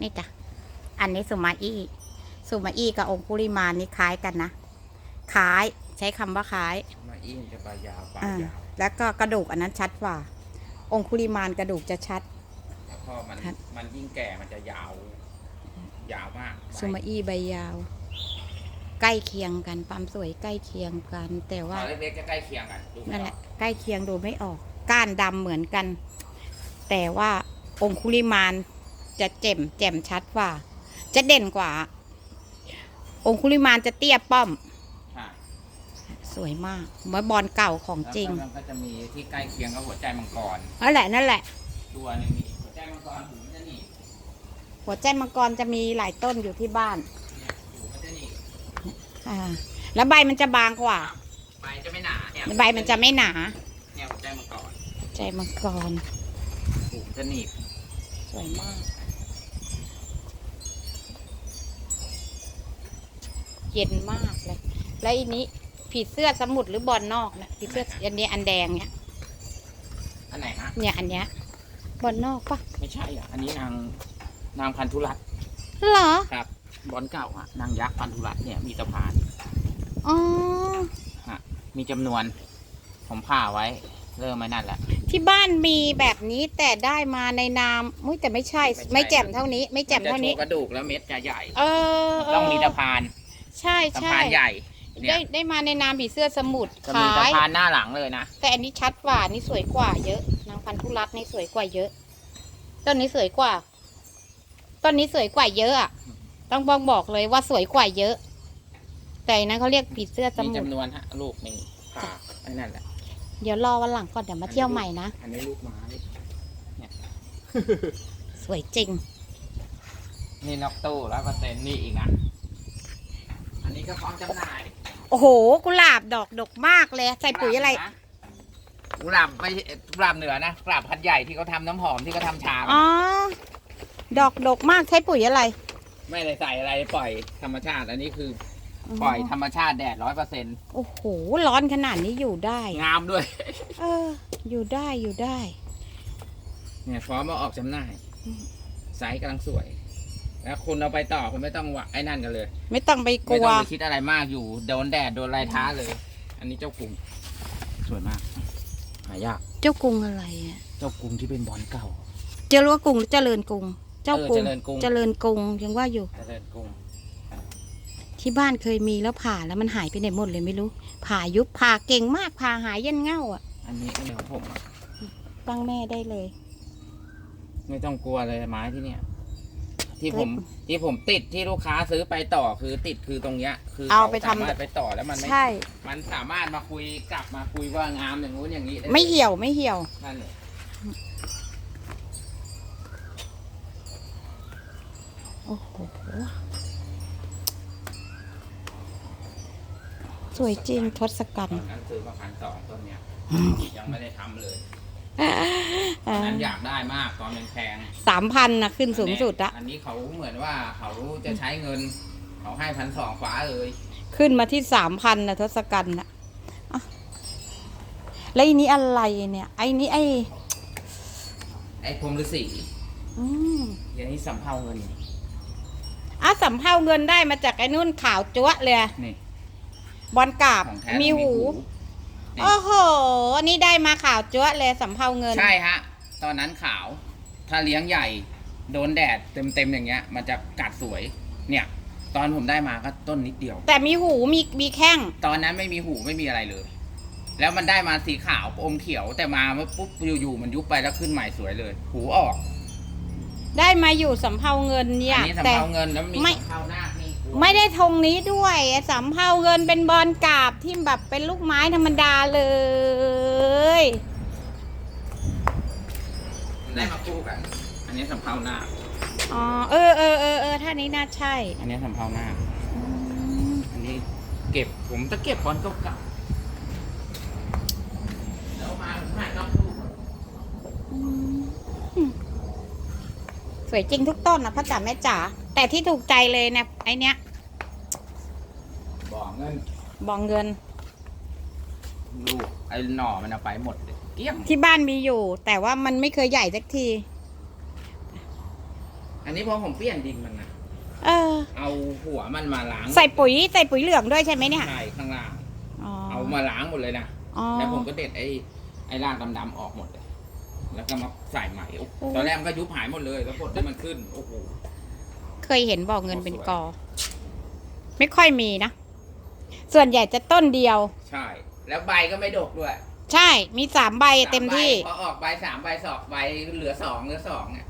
นี่จ้ะ อันนี้สุมาอี้สุมาอี้กับองคุลิมานนี่คล้ายกันนะคล้ายใช้คำว่าคล้ายมาอี้มันจะปลายาวปลายอ่ายาวแล้วก็กระดูกอันนั้นชัดกว่า องคุลิมานกระดูกจะชัดแล้วพอมันครับมันยิ่งแก่มันจะยาว ยาวมากสุมาอี้ใบยาว ใกล้เคียงกันความสวยใกล้เคียงกัน แต่ตว่าอนเล็กๆก็ใกล้เคียงกันดูไม่นั่นแหออละกใกล้เคียงดูไม่ออก ก้านดำเหมือนกัน แต่ว่าองคุลิมาน จะเจ่มแจ่มชัดกว่า จะเด่นกว่า องคุลิมานจะเตี้ยป้อมใช่สวยมากเหมือนบอลเก่าของจริงแล้วก็มันก็จะมีที่ใกล้เคียงกับหัวใจมังกร นั่นแหละนั่นแหละ ตัวหนึงนี่หัวใจมังกรหูมันจะหนีบหัวใจมังกรจะมีหลายต้นอยู่ที่บ้าน เนี่ยหูมันจะหนีบอ่า แล้วใบมันจะบางกว่า ใบจะไม่หนาเนี่ยใบมันจะไม่หนาเนี่ยหัวใจมังกรใจมังกรหูมันจะหนีบสวยมาก เย็นมากเลย แล้วอันนี้ผีเสื้อสมุทรหรือบอลนอกเนี่ยผีเสื้ออันนี้อันแดงเนี่ยอันไหนฮะเนี่ยอันเนี้ยบอลนอกปะไม่ใช่อะอันนี้นางนางพันธุรัตน์เหรอครับบอลเก่าอะนางยักษ์พันธุรัตน์เนี่ยมีสะพานอ๋อมีจำนวน ผมผ่าไว้ เริ่มไม่นั่นแหละที่บ้านมีแบบนี้แต่ได้มาในนามมุ้ยแต่ไม่ใช่ ไม่ใช่ไม่แจ่มเท่านี้ ไม่แจ่มเท่านี้จะโชว์กระดูกแล้วเม็ดจะใหญ่ เออเต้องมีสะพาน ใช่สะใช่พานใหญ่เนี่ได้ยได้มาในนามผีเสื้อสมุทรจะมีสะขายพานหน้าหลังเลยนะ แต่อันนี้ชัดกว่านี่สวยกว่าเยอะ นางพันธุรัตน์นี่สวยกว่าเยอะ ต้นนี้สวยกว่า ต้นนี้สวยกว่าเยอะอะต้องบอกบอกเลยว่าสวยกว่าเยอะ แต่อันนั้นเขาเรียกผีเสื้อสมีมุทรจำนวนฮะลูกนี่ผ่าไอ้นั่นแหละ เดี๋ยวรอวันหลังก่อนเดี๋ยวมาเที่ยวใหม่นะ อันนี้ลูกไม้ สวยจริง นี่นอกตู้แล้วก็เต็นนี่อีกนะ อันนี้ก็พร้อมจำหน่ายโอ้โห กุหลาบดอกดกมากเลย ใส่ปุ๋ยอะไรกุหลาบไม่ใช่กุหลาบเหนือนะกุหลาบพันธุ์ใหญ่ที่เขาทำน้ำหอมที่เขาทำชาอ๋อ ดอกดกมากใช้ปุ๋ยอะไรไม่ได้ใส่อะไรปล่อยธรรมชาติ อันนี้คือปล่อยธรรมชาติแดดร้อยเปอร์เซ็นต์โอ้โห ร้อนขนาดนี้อยู่ได้ งามด้วย เออ อยู่ได้อยู่ได้ เนี่ยพร้อมมาออกจำหน่ายอืมไซส์กำลังสวย แล้วคุณเอาไปต่อคุณไม่ต้องวะไอ้นั่นกันเลย ไม่ต้องไปกไม่ลัว ต้องไปคิดอะไรมากอยู่โดนแดดโดนอะไรท้าเลย อันนี้เจ้ากรุงสวยมากหายากเจ้ากรุงอะไรอะเจ้ากรุงที่เป็นบอลเก่า เจริญกรุงหรือเจริญกรุง เจ้ากรุง เออเจริญกรุง เจริญกรุงยังว่าอยู่ เจริญกรุงที่บ้านเคยมีแล้วผ่าแล้วมันหายไปไหนหมดเลยไม่รู้ ผ่ายุบผ่าเก่งมากผ่าหายยันเง่าอะอันนี้อันนี้ของผมอะตั้งแม่ได้เลย ไม่ต้องกลัวเลยไม้ที่เนี่ย ที่เฮ้ยผมที่ผมติดที่ลูกค้าซื้อไปต่อคือติดคือตรงเนี้ย คือเอาไปทำสามารถไปต่อแล้วมันไม่ใช่ มันสามารถมาคุยกลับมาคุยว่างามอย่างงู้นอย่างนี้ด้ไม่เหี่ยวไม่เหี่ยว นั่นเลยโอ้โห สวยจริงทศกัตณอนฐ์นั้นซื้อมาพันสองต้นเนี้ยยังไม่ได้ทำเลย ตอนนั้นอยากได้มากตอนเป็นแพงสามพันนะขึ้นสูงสุดอะอันนี้เขาเหมือนว่าเขาจะใช้เงิน เขาให้พันสองฟ้าเลย ขึ้นมาที่สามพันนะทศกัณฐ์นะอะแล้วอันนี้อะไรเนี่ย ไอ้นี้ไอ้ไอ้พรหมฤาษีอืมอย่างนี้สำเภาเงินอะสำเภาเงินได้มาจากไอ้นุ่นขาวจั๊วะเลยนี่บอลกราบของแท้มีต้องหูนี่โอ้โหอันนี้ได้มาขาวจั๊วะเลยสำเภาเงิน ใช่ฮะ ตอนนั้นขาว ถ้าเลี้ยงใหญ่ โดนแดดเต็มๆอย่างเงี้ย มันจะกัดสวย เนี่ย ตอนผมได้มาก็ต้นนิดเดียว แต่มีหูมีมีแข้ง ตอนนั้นไม่มีหูไม่มีอะไรเลย แล้วมันได้มาสีขาวอมเขียว แต่มาเมื่อปุ๊บอยู่ๆมันยุบไปแล้วขึ้นใหม่สวยเลย หูออก ได้มาอยู่สำเภาเงินเนี่อัยนี้สำแต่ เภาเงินแล้วมีไม่ สำเภาหน้าคนี่ไม่ได้ธงนี้ด้วยไอ้สำเภาเงินเป็นบอลกราบที่แบบเป็นลูกไม้ธรรมดาเลย ได้มาคู่กัน อันนี้สำเภาหน้าคอ๋อ เออเออเออเออท่านี้น่าใช่อันนี้สำเภาหน้าคอืมอันนี้เก็บผมจะเก็บบอลเก่าๆแล้วมาผมถ่ายนอกตู้อืมสวยจริงทุกต้นนะพ่อจ๋าแม่จ๋า แต่ที่ถูกใจเลยเนี่ยไอเนี้ย บอกเงิน บองเงิน ลูกไอ้หน่อมันเอาไปหมดเลยเกลี้ยงที่บ้านมีอยู่ แต่ว่ามันไม่เคยใหญ่สักทีออันนี้พอผมเปลี่ยนดินมันนะเออ เอาหัวมันมาล้างใส่ปุ๋ยใส่ปุ๋ยเหลืองด้วยใช่ไหมเนี่ยใช่ข้างล่าง อ๋อเอามาล้างหมดเลยนะอ๋อ แล้วผมก็เด็ดไอ้ไอ้รากดำๆออกหมดเลย แล้วก็มาใส่ใหม่โอ้โหโอ้ ตอนแรกมันก็ยุบหายหมดเลยแล้วกดให้มันขึ้นโอ้โหเคยเห็นบอกเงินเป็นกอ ไม่ค่อยมีนะ ส่วนใหญ่จะต้นเดียว ใช่ แล้วใบก็ไม่ดกด้วยใช่มีสามใบเต็มที่ สาใบพอออกใบสามใบสองใบเหลือสองเหลือสองเนี่ย